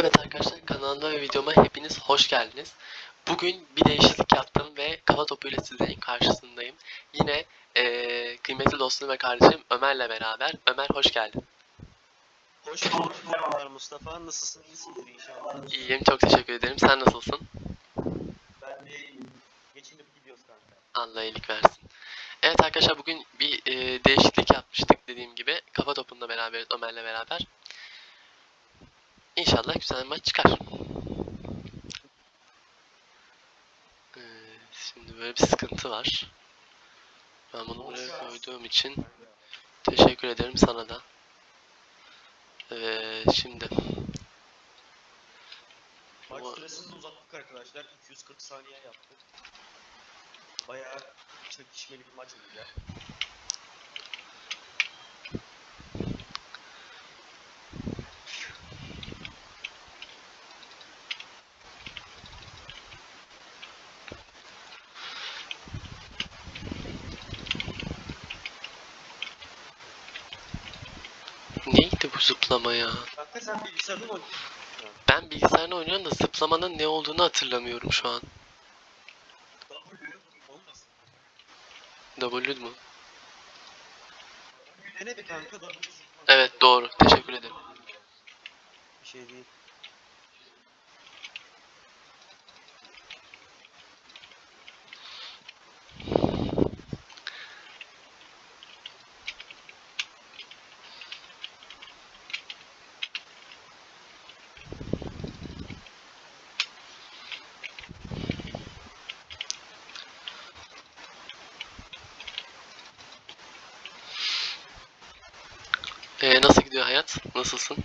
Evet arkadaşlar kanalıma ve videoma hepiniz hoş geldiniz. Bugün bir değişiklik yaptım ve kafa topuyla sizlerin karşısındayım. Yine eee, kıymetli dostum ve kardeşim Ömer'le beraber. Ömer hoş geldin. Hoş bulduk. Mustafa. Nasılsın? İyisindir inşallah. İyiyim çok teşekkür ederim. Sen nasılsın? Ben de iyiyim. Geçinip gidiyoruz kanka. Allah iyilik versin. Evet arkadaşlar bugün bir eee, değişiklik yapmıştık dediğim gibi. Kafa topunda beraberiz Ömer'le beraber. İnşallah güzel bir maç çıkar. Eee, şimdi böyle bir sıkıntı var. Ben bunu buraya koyduğum için Teşekkür ederim sana da. Ee, şimdi Maç süresini uzattık arkadaşlar. 240 saniye yaptık. Bayağı çekişmeli bir maç olacak. neydi bu zıplama ya? Kanka sen bilgisayarda mı oynuyorsun? Ben bilgisayarda oynuyorum da zıplamanın ne olduğunu hatırlamıyorum şu an. W mu? Evet doğru. Teşekkür ederim. Bir şey değil. Ee, nasıl gidiyor hayat? Nasılsın?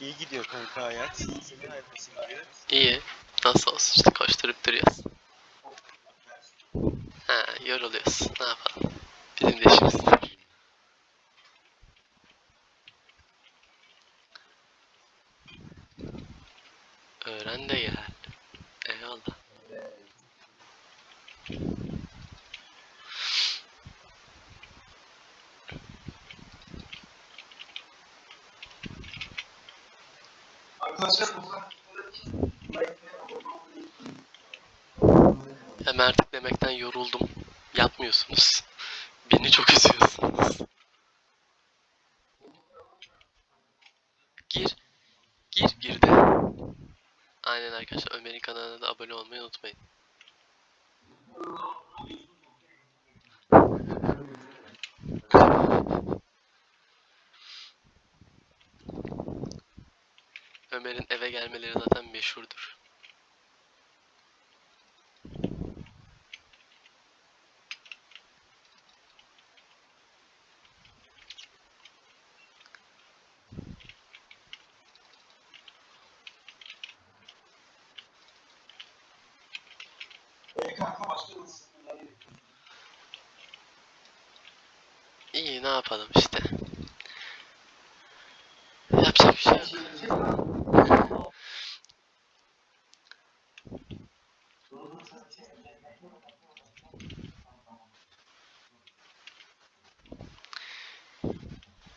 İyi gidiyor kanka hayat. Senin hayat nasıl gidiyor? İyi. Nasıl olsun işte koşturup duruyoruz. Ha, yoruluyoruz. Ne yapalım? Bizim de işimiz. Öğren de gel. Eyvallah. Hem artık demekten yoruldum. Yapmıyorsunuz. Beni çok üzüyorsunuz. Gir. Gir girdi. Aynen arkadaşlar Ömer'in kanalına da abone olmayı unutmayın. Ömer'in eve gelmeleri zaten meşhurdur. İyi ne yapalım işte.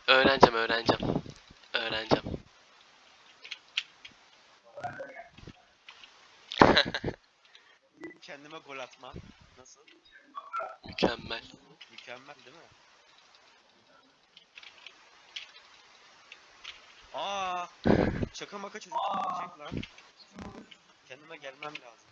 Öğreneceğim, öğreneceğim. Öğreneceğim. Kendime gol atma. Nasıl? Mükemmel. Mükemmel değil mi? Aa, şaka maka çocuk gidecek lan. Kendime gelmem lazım.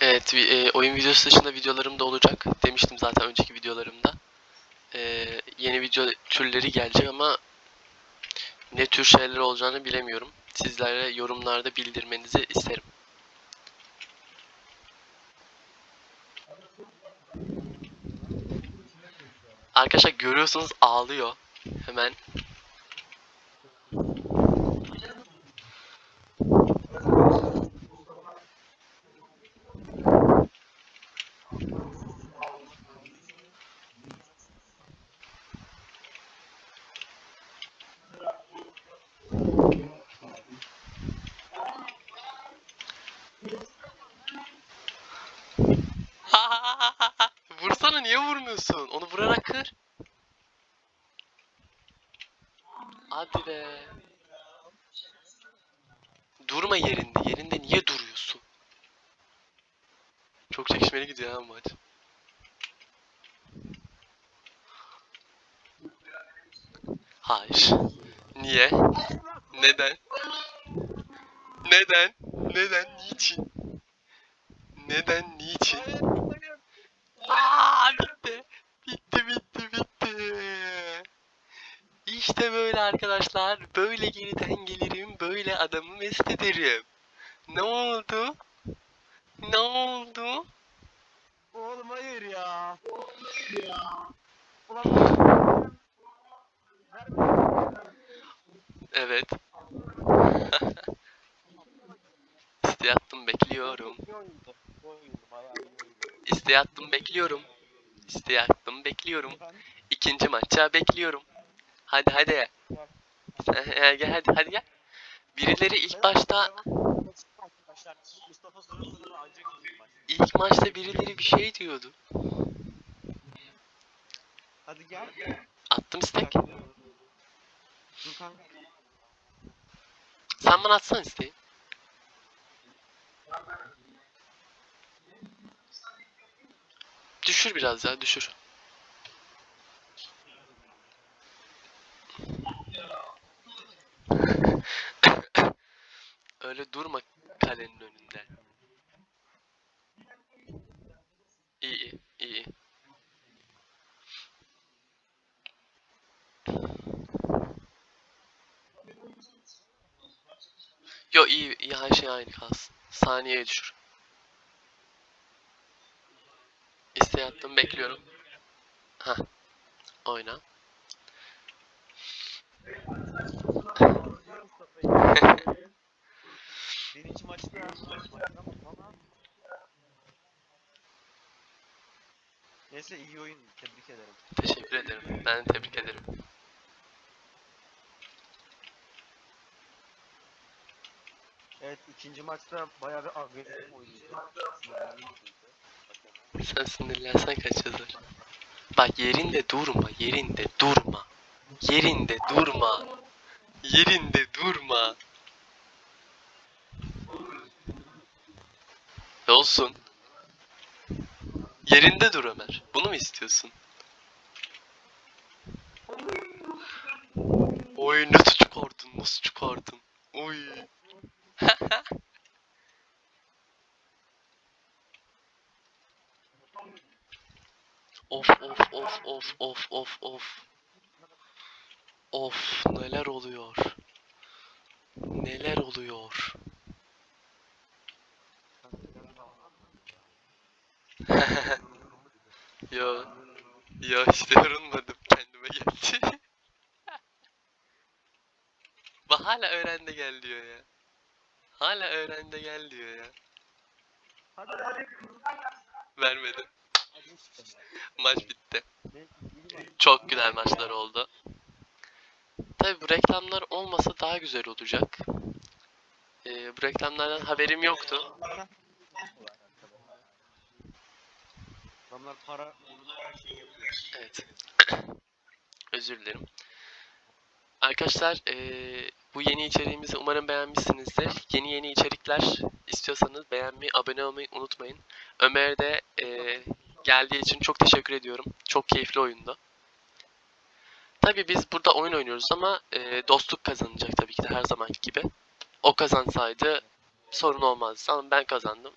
Evet, e, oyun videosu dışında videolarım da olacak. Demiştim zaten önceki videolarımda. E, yeni video türleri gelecek ama ne tür şeyler olacağını bilemiyorum. Sizlere yorumlarda bildirmenizi isterim. Arkadaşlar görüyorsunuz ağlıyor. Hemen niye vurmuyorsun? Onu vurarak kır. Hadi be. Durma yerinde. Yerinde niye duruyorsun? Çok çekişmeli gidiyor ha maç. Hayır. Niye? Neden? Neden? Neden? Niçin? Neden? Niçin? Aa bitti. Bitti bitti bitti. İşte böyle arkadaşlar. Böyle geriden gelirim. Böyle adamı mest ederim. Ne oldu? Ne oldu? Oğlum hayır ya. Ulan Evet. İsteği attım bekliyorum. İsteği attım bekliyorum. İsteği attım bekliyorum. İkinci maça bekliyorum. Hadi hadi. Gel gel hadi hadi gel. Birileri ilk başta ilk maçta birileri bir şey diyordu. Hadi gel. Attım istek. Sen bana atsana isteği. Düşür biraz ya düşür. İyi iyi. Yo iyi iyi her şey aynı kalsın. Saniyeye düşür. İsteği attım bekliyorum. Ha. Oyna. Birinci maçta ama Neyse iyi oyun. Tebrik ederim. Teşekkür ederim. Ben de tebrik ederim. Evet ikinci maçta bayağı bir agresif. Sinirlendim çünkü. Sen sinirlensen kaç yazar. Bak yerinde durma, yerinde durma. Yerinde durma. Yerinde durma. Olsun. Yerinde dur Ömer. Bunu mu istiyorsun? Oy nasıl çıkardın? Nasıl çıkardın? Oy. Of of of of of of of. Of neler oluyor? Neler oluyor? Yo. Ya işte yorulmadım kendime geldi. Bak hala öğrende gel diyor ya. Hala öğrende gel diyor ya. Hadi hadi. İşte. Maç bitti. Çok güzel maçlar oldu. Tabi bu reklamlar olmasa daha güzel olacak. Ee, bu reklamlardan haberim yoktu. Adamlar para uğruna her şeyi yapıyor. Evet. Özür dilerim. Arkadaşlar eee, bu yeni içeriğimizi umarım beğenmişsinizdir. Yeni yeni içerikler istiyorsanız beğenmeyi, abone olmayı unutmayın. Ömer de eee, geldiği için çok teşekkür ediyorum. Çok keyifli oyundu. Tabii biz burada oyun oynuyoruz ama eee, dostluk kazanacak tabii ki de her zamanki gibi. O kazansaydı sorun olmazdı ama ben kazandım.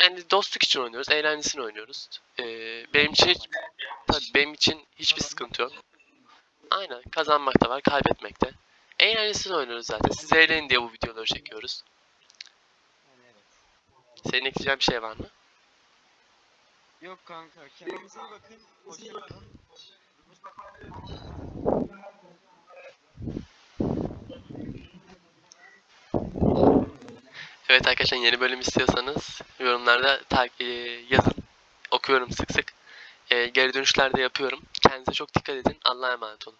Yani dostluk için oynuyoruz, eğlencesini oynuyoruz. Eee, benim için hiç, tabii benim için hiçbir sıkıntı yok. Aynen. Kazanmak da var, kaybetmek de. Eğlencesini oynuyoruz zaten. Siz eğlenin diye bu videoları çekiyoruz. Senin ekleyeceğin bir şey var mı? Yok kanka kendinize bakın. Hoşçakalın. Evet arkadaşlar yeni bölüm istiyorsanız yorumlarda e, yazın. Okuyorum sık sık. E, geri dönüşler de yapıyorum. Kendinize çok dikkat edin. Allah'a emanet olun.